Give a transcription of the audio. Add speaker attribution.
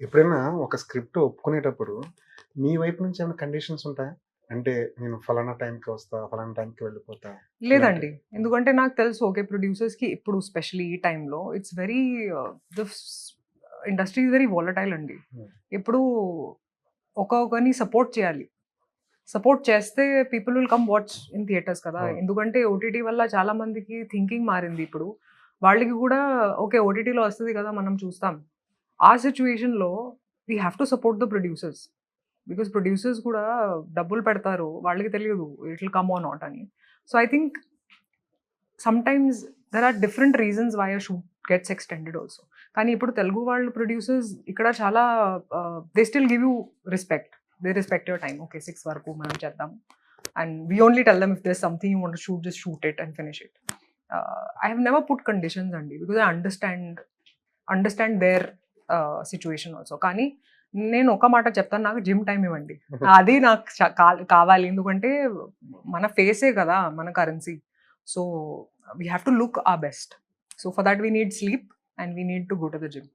Speaker 1: ఎప్పుడైనా ఒక స్క్రిప్ట్ ఒప్పుకునేటప్పుడు మీ వైపు నుంచి ఏమైనా కండిషన్స్ ఉంటాయా? అంటే నేను ఫలానా టైంకి వస్తా ఫలానా టైంకి వెళ్ళిపోతా
Speaker 2: లేదండి. ఎందుకంటే నాకు తెలుసు ఓకే ప్రొడ్యూసర్స్కి ఇప్పుడు స్పెషల్లీ ఈ టైంలో it's very the industry is very volatile అండి. Hmm. ఇప్పుడు ఒక్కొక్కరిని సపోర్ట్ చేయాలి. సపోర్ట్ చేస్తే people will come watch in theatres కదా. అవును. ఎందుకంటే ఓటీటీ వల్ల చాలా మందికి థింకింగ్ మారింది ఇప్పుడు. వాళ్ళకి కూడా ఓకే ఓటీటీలో వస్తుంది కదా మనం చూస్తాం. ఆ సిచ్యువేషన్లో we have to support the producers because producers కూడా డబ్బులు పెడతారు వాళ్ళకి తెలియదు it will come or not అని so I think sometimes there are different reasons why a shoot gets extended also కానీ ఇప్పుడు తెలుగు వాళ్ళు ప్రొడ్యూసర్స్ ఇక్కడ చాలా they still give you respect they respect your time okay six వరకు మనం చేద్దాం and we only tell them if there something you want shoot just shoot it and finish it I have never put conditions అండి because I understand understand there situation also కానీ నేను ఒక మాట చెప్తాను నాకు జిమ్ టైం ఇవ్వండి. అది నాకు కావాలి. ఎందుకంటే మన ఫేసే కదా మన currency so we have to look a best so for that we need sleep and we need to go to the gym